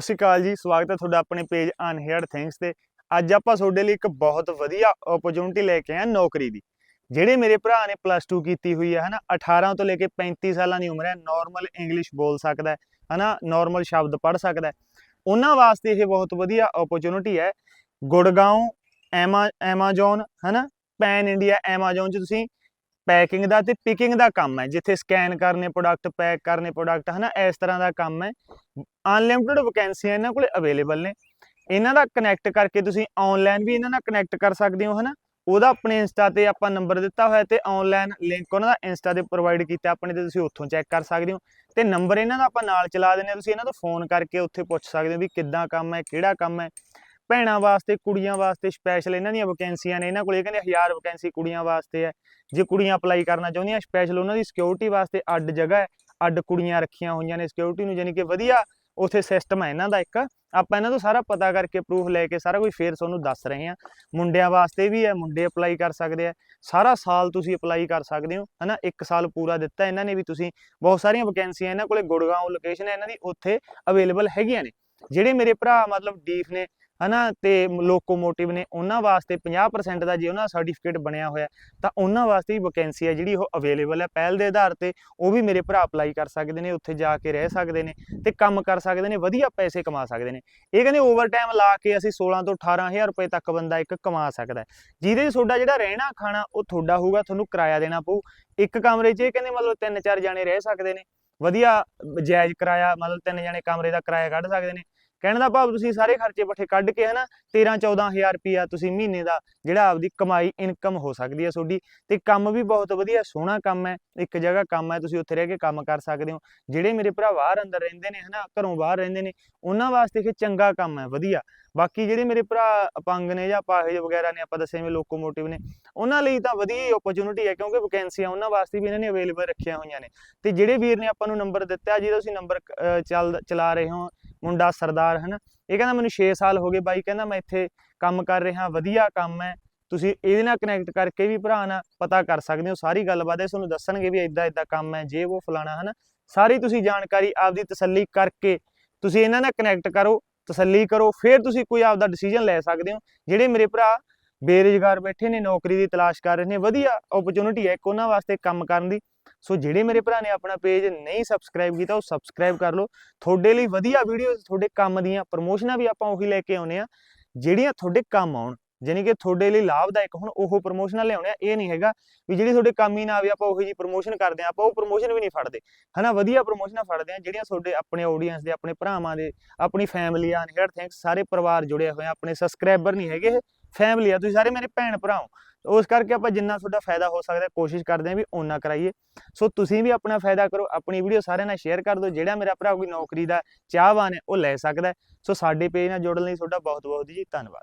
ਸਤਿ ਸ਼੍ਰੀ ਅਕਾਲ ਜੀ, ਸਵਾਗਤ ਹੈ ਤੁਹਾਡਾ ਆਪਣੇ ਪੇਜ ਅਨਹੇਅਰਡ ਥਿੰਗਸ ਤੇ। ਅੱਜ ਆਪਾਂ ਤੁਹਾਡੇ ਲਈ ਇੱਕ ਬਹੁਤ ਵਧੀਆ ਓਪਰਚੁਨਿਟੀ ਲੈ ਕੇ ਆਏ ਨੌਕਰੀ ਦੀ। ਜਿਹੜੇ ਮੇਰੇ ਭਰਾ ਨੇ ਪਲੱਸ 2 ਕੀਤੀ ਹੋਈ ਹੈ, ਹਨਾ 18 ਤੋਂ ਲੈ ਕੇ 35 ਸਾਲਾਂ ਦੀ ਉਮਰ ਹੈ ਨਾਰਮਲ ਇੰਗਲਿਸ਼ ਬੋਲ ਸਕਦਾ ਹੈ, ਹਨਾ ਨਾਰਮਲ ਸ਼ਬਦ ਪੜ੍ਹ ਸਕਦਾ ਹੈ। ਉਹਨਾਂ ਵਾਸਤੇ ਇਹ ਬਹੁਤ ਵਧੀਆ ਓਪਰਚੁਨਿਟੀ ਹੈ ਗੁੜਗਾਉਂ ਐਮਾ ਐਮਾਜ਼ੋਨ ਹਨਾ ਪੈਨ ਇੰਡੀਆ ਐਮਾਜ਼ੋਨ 'ਚ ਤੁਸੀਂ ਪੈਕਿੰਗ ਦਾ ਤੇ ਪਿਕਿੰਗ ਦਾ ਕੰਮ ਹੈ, ਜਿੱਥੇ ਸਕੈਨ ਕਰਨੇ ਪ੍ਰੋਡਕਟ ਪੈਕ ਕਰਨੇ ਪ੍ਰੋਡਕਟ ਹਨਾ, ਇਸ ਤਰ੍ਹਾਂ ਦਾ ਕੰਮ ਹੈ। ਅਨਲਿਮਿਟਿਡ ਵੈਕੈਂਸੀਆਂ ਇਹਨਾਂ ਕੋਲੇ ਅਵੇਲੇਬਲ ਨੇ। ਇਹਨਾਂ ਦਾ ਕਨੈਕਟ ਕਰਕੇ ਤੁਸੀਂ ਆਨਲਾਈਨ ਵੀ ਇਹਨਾਂ ਨਾਲ ਕਨੈਕਟ ਕਰ ਸਕਦੇ ਹੋ, ਹਨਾ। ਉਹਦਾ ਆਪਣੇ ਇੰਸਟਾ ਤੇ ਆਪਾਂ ਨੰਬਰ ਦਿੱਤਾ ਹੋਇਆ ਤੇ ਆਨਲਾਈਨ ਲਿੰਕ ਉਹਨਾਂ ਦਾ ਇੰਸਟਾ ਤੇ ਪ੍ਰੋਵਾਈਡ ਕੀਤਾ ਆਪਣੇ ਤੇ ਤੁਸੀਂ ਉੱਥੋਂ ਚੈੱਕ ਕਰ ਸਕਦੇ ਹੋ। ਤੇ ਨੰਬਰ ਇਹਨਾਂ ਦਾ ਆਪਾਂ ਨਾਲ ਚਲਾ ਦਿੰਦੇ ਹਾਂ, ਤੁਸੀਂ ਇਹਨਾਂ ਤੋਂ ਫੋਨ ਕਰਕੇ ਉੱਥੇ ਪੁੱਛ ਸਕਦੇ ਹੋ ਵੀ ਕਿੱਦਾਂ ਕੰਮ ਹੈ, ਕਿਹੜਾ ਕੰਮ ਹੈ। ਭੈਣਾਂ ਵਾਸਤੇ, ਕੁੜੀਆਂ ਵਾਸਤੇ ਸਪੈਸ਼ਲ ਇਹਨਾਂ ਦੀਆਂ ਵੈਕੈਂਸੀਆਂ ਨੇ। ਇਹਨਾਂ ਕੋਲ ਇਹ ਕਹਿੰਦੇ 1000 ਵੈਕੈਂਸੀ ਕੁੜੀਆਂ ਵਾਸਤੇ ਹੈ। ਜੇ ਕੁੜੀਆਂ ਅਪਲਾਈ ਕਰਨਾ ਚਾਹੁੰਦੀਆਂ ਸਪੈਸ਼ਲ ਉਹਨਾਂ ਦੀ ਸਿਕਿਉਰਿਟੀ ਵਾਸਤੇ ਅੱਡ ਜਗ੍ਹਾ ਹੈ। ਅੱਡ ਕੁੜੀਆਂ ਰੱਖੀਆਂ ਹੋਈਆਂ ਨੇ ਸਿਕਿਉਰਿਟੀ ਨੂੰ ਯਾਨੀ ਕਿ ਵਧੀਆ ਉਥੇ ਸਿਸਟਮ ਹੈ ਇਹਨਾਂ ਦਾ ਇੱਕ। ਆਪਾਂ ਇਹਨਾਂ ਤੋਂ ਸਾਰਾ ਪਤਾ ਕਰਕੇ ਪ੍ਰੂਫ ਲੈ ਕੇ ਸਾਰਾ ਕੁਝ ਫੇਰ ਤੁਹਾਨੂੰ ਦੱਸ ਰਹੇ ਹਾਂ। ਮੁੰਡਿਆਂ ਵਾਸਤੇ ਵੀ ਹੈ, ਮੁੰਡੇ ਅਪਲਾਈ ਕਰ ਸਕਦੇ ਆ ਸਾਰਾ ਸਾਲ ਤੁਸੀਂ ਅਪਲਾਈ ਕਰ ਸਕਦੇ ਹੋ, ਹਨਾ? ਇੱਕ ਸਾਲ ਪੂਰਾ ਦਿੱਤਾ ਇਹਨਾਂ ਨੇ ਵੀ ਤੁਸੀਂ। ਬਹੁਤ ਸਾਰੀਆਂ ਵੈਕੈਂਸੀਆਂ ਇਹਨਾਂ ਕੋਲੇ ਗੁੜਗਾਉਂ ਲੋਕੇਸ਼ਨ ਹੈ, ਇਹਨਾਂ ਦੀ ਉੱਥੇ ਅਵੇਲੇਬਲ ਹੈਗੀਆਂ ਨੇ। ਜਿਹੜੇ ਮੇਰੇ ਭਰਾ ਮਤਲਬ ਡੀਫ ਨੇ ਹਨਾ, ਤੇ ਲੋਕੋਮੋਟਿਵ ਨੇ ਉਹਨਾਂ ਵਾਸਤੇ 50% ਦਾ ਜੇ ਉਹਨਾਂ ਦਾ ਸਰਟੀਫਿਕੇਟ ਬਣਿਆ ਹੋਇਆ, ਤਾਂ ਉਹਨਾਂ ਵਾਸਤੇ ਵੀ ਵੈਕੈਂਸੀ ਹੈ ਜਿਹੜੀ ਉਹ ਅਵੇਲੇਬਲ ਹੈ। ਪਹਿਲ ਦੇ ਆਧਾਰ ਤੇ ਉਹ ਵੀ ਮੇਰੇ ਭਰਾ ਅਪਲਾਈ ਕਰ ਸਕਦੇ ਨੇ, ਉੱਥੇ ਜਾ ਕੇ ਰਹਿ ਸਕਦੇ ਨੇ ਤੇ ਕੰਮ ਕਰ ਸਕਦੇ ਨੇ, ਵਧੀਆ ਪੈਸੇ ਕਮਾ ਸਕਦੇ ਨੇ। ਇਹ ਕਹਿੰਦੇ ਓਵਰਟਾਈਮ ਲਾ ਕੇ ਅਸੀਂ 16 ਤੋਂ 18000 ਰੁਪਏ ਤੱਕ ਬੰਦਾ ਇੱਕ ਕਮਾ ਸਕਦਾ ਜਿਹਦੇ 'ਚ ਤੁਹਾਡਾ ਜਿਹੜਾ ਰਹਿਣਾ ਖਾਣਾ, ਉਹ ਤੁਹਾਡਾ ਹੋਊਗਾ, ਤੁਹਾਨੂੰ ਕਿਰਾਇਆ ਦੇਣਾ ਪਊ। ਇੱਕ ਕਮਰੇ 'ਚ ਇਹ ਕਹਿੰਦੇ ਮਤਲਬ ਤਿੰਨ ਚਾਰ ਜਾਣੇ ਰਹਿ ਸਕਦੇ ਨੇ। ਵਧੀਆ ਜਾਇਜ਼ ਕਿਰਾਇਆ, ਮਤਲਬ ਤਿੰਨ ਜਾਣੇ ਕਮਰੇ ਦਾ ਕਿਰਾਇਆ ਕੱਢ ਸਕਦੇ ਨੇ। ਕਹਿਣ ਦਾ ਭਾਵ ਤੁਸੀਂ ਸਾਰੇ ਖਰਚੇ ਪੱਠੇ ਕੱਢ ਕੇ ਹਨਾ 13 14000 ਰੁਪਿਆ ਤੁਸੀਂ ਮਹੀਨੇ ਦਾ ਜਿਹੜਾ ਆਪਦੀ ਕਮਾਈ ਇਨਕਮ ਹੋ ਸਕਦੀ ਹੈ ਤੁਹਾਡੀ, ਤੇ ਕੰਮ ਵੀ ਬਹੁਤ ਵਧੀਆ, ਸੋਹਣਾ ਕੰਮ ਹੈ, ਇੱਕ ਜਗ੍ਹਾ ਕੰਮ ਹੈ, ਤੁਸੀਂ ਉੱਥੇ ਰਹਿ ਕੇ ਕੰਮ ਕਰ ਸਕਦੇ ਹੋ। ਜਿਹੜੇ ਮੇਰੇ ਭਰਾ ਬਾਹਰ ਅੰਦਰ ਰਹਿੰਦੇ ਨੇ ਹਨਾ, ਘਰੋਂ ਬਾਹਰ ਰਹਿੰਦੇ ਨੇ, ਉਹਨਾਂ ਵਾਸਤੇ ਇਹ ਚੰਗਾ ਕੰਮ ਹੈ, ਵਧੀਆ। ਬਾਕੀ ਜਿਹੜੇ ਮੇਰੇ ਭਰਾ ਅਪੰਗ ਨੇ ਜਾਂ ਪਾਹਜ ਵਗੈਰਾ ਨੇ, ਆਪਾਂ ਦੱਸਿਆ ਜਿਵੇਂ ਲੋਕੋਮੋਟਿਵ ਨੇ, ਉਹਨਾਂ ਲਈ ਤਾਂ ਵਧੀਆ ਹੀ ਓਪਰਚੁਨਿਟੀ ਹੈ, ਕਿਉਂਕਿ ਵੈਕੈਂਸੀਆਂ ਉਹਨਾਂ ਵਾਸਤੇ ਵੀ ਇਹਨਾਂ ਨੇ ਅਵੇਲੇਬਲ ਰੱਖੀਆਂ ਹੋਈਆਂ ਨੇ। ਤੇ ਜਿਹੜੇ ਵੀਰ ਨੇ ਆਪਾਂ ਨੂੰ ਨੰਬਰ ਦਿੱਤਾ, ਜਿਹਦਾ ਤੁਸੀਂ ਨੰਬਰ ਚੱਲ, ਚਲਾ ਰਹੇ ਹੋ ਮੁੰਡਾ ਸਰਦਾਰ, ਹਨਾ? ਇਹ ਕਹਿੰਦਾ ਮੈਨੂੰ 6 ਸਾਲ ਹੋ ਗਏ ਬਾਈ, ਕਹਿੰਦਾ ਮੈਂ ਇੱਥੇ ਕੰਮ ਕਰ ਰਿਹਾ, ਵਧੀਆ ਕੰਮ ਹੈ। ਤੁਸੀਂ ਇਹਦੇ ਨਾਲ ਕਨੈਕਟ ਕਰਕੇ ਵੀ ਭਰਾ ਨਾਲ ਪਤਾ ਕਰ ਸਕਦੇ ਹੋ, ਸਾਰੀ ਗੱਲਬਾਤ ਹੈ, ਤੁਹਾਨੂੰ ਦੱਸਣਗੇ ਵੀ ਇਦਾਂ ਇਦਾਂ ਕੰਮ ਹੈ, ਜੇ ਉਹ ਫਲਾਣਾ, ਹਨਾ? ਸਾਰੀ ਤੁਸੀਂ ਜਾਣਕਾਰੀ ਆਪਦੀ ਤਸੱਲੀ ਕਰਕੇ ਤੁਸੀਂ ਇਹਨਾਂ ਨਾਲ ਕਨੈਕਟ ਕਰੋ, ਤਸੱਲੀ ਕਰੋ, ਫਿਰ ਤੁਸੀਂ ਕੋਈ ਆਪਦਾ ਡਿਸੀਜਨ ਲੈ ਸਕਦੇ ਹੋ। ਜਿਹੜੇ ਮੇਰੇ ਭਰਾ ਬੇਰੁਜ਼ਗਾਰ ਬੈਠੇ ਨੇ, ਨੌਕਰੀ ਦੀ ਤਲਾਸ਼ ਕਰ ਰਹੇ ਨੇ, ਵਧੀਆ ਓਪਰਚੁਨਿਟੀ ਹੈ ਇੱਕ ਉਹਨਾਂ ਵਾਸਤੇ ਕੰਮ ਕਰਨ ਦੀ। ਸੋ ਜਿਹੜੇ ਮੇਰੇ ਭਰਾ ਨੇ ਆਪਣਾ ਪੇਜ ਨਹੀਂ ਸਬਸਕ੍ਰਾਈਬ ਕੀਤਾ, ਉਹ ਸਬਸਕ੍ਰਾਈਬ ਕਰ ਲਓ। ਤੁਹਾਡੇ ਲਈ ਵਧੀਆ ਵੀਡੀਓਜ਼ ਤੁਹਾਡੇ ਕੰਮ ਦੀਆਂ ਪ੍ਰਮੋਸ਼ਨਾਂ ਵੀ ਆਪਾਂ ਉਹੀ ਲੈ ਕੇ ਆਉਨੇ ਆ ਜਿਹੜੀਆਂ ਤੁਹਾਡੇ ਕੰਮ ਆਉਣ ਯਾਨੀ ਕਿ ਤੁਹਾਡੇ ਲਈ ਲਾਭਦਾਇਕ ਹੁਣ, ਉਹ ਪ੍ਰਮੋਸ਼ਨਾਂ ਲਿਆਉਣੇ ਆ। ਇਹ ਨਹੀਂ ਹੈਗਾ ਵੀ ਜਿਹੜੀ ਤੁਹਾਡੇ ਕੰਮ ਹੀ ਨਾ ਆਵੇ, ਆਪਾਂ ਉਹੀ ਜੀ ਪ੍ਰਮੋਸ਼ਨ ਕਰਦੇ ਆ ਆਪਾਂ ਉਹ ਪ੍ਰਮੋਸ਼ਨ ਵੀ ਨਹੀਂ ਫੜਦੇ। ਹਨਾ, ਵਧੀਆ ਪ੍ਰਮੋਸ਼ਨਾਂ ਫੜਦੇ ਆ ਜਿਹੜੀਆਂ ਤੁਹਾਡੇ ਆਪਣੇ ਆਡੀਅנס ਦੇ, ਆਪਣੇ ਭਰਾਵਾਂ ਦੇ, ਆਪਣੀ ਫੈਮਿਲੀ ਆ ਹੇਅਰ ਥੈਂਕਸ ਸਾਰੇ ਪਰਿਵਾਰ ਜੁੜਿਆ ਹੋਇਆ ਆਪਣੇ ਸਬਸਕ੍ਰਾਈਬਰ ਨਹੀਂ ਹੈਗੇ ਇਹ। ਫੈਮਿਲੀ ਆ, ਤੁਸੀਂ ਸਾਰੇ ਮੇਰੇ ਭੈਣ ਭਰਾ ਹੋ। ਉਸ ਕਰਕੇ ਆਪਾਂ ਜਿੰਨਾ ਤੁਹਾਡਾ ਫਾਇਦਾ ਹੋ ਸਕਦਾ, ਕੋਸ਼ਿਸ਼ ਕਰਦੇ ਆ ਵੀ ਓਨਾ ਕਰਾਈਏ। ਸੋ ਤੁਸੀਂ ਵੀ ਆਪਣਾ ਫਾਇਦਾ ਕਰੋ, ਆਪਣੀ ਵੀਡੀਓ ਸਾਰਿਆਂ ਨਾਲ ਸ਼ੇਅਰ ਕਰ ਦਿਓ, ਜਿਹੜਾ ਮੇਰਾ ਭਰਾ ਕੋਈ ਨੌਕਰੀ ਦਾ ਚਾਹਵਾਨ ਹੈ, ਉਹ ਲੈ ਸਕਦਾ ਸੋ ਸਾਡੇ ਪੇਜ ਨਾਲ ਜੁੜਨ ਲਈ ਤੁਹਾਡਾ ਬਹੁਤ ਬਹੁਤ ਜੀ ਧੰਨਵਾਦ।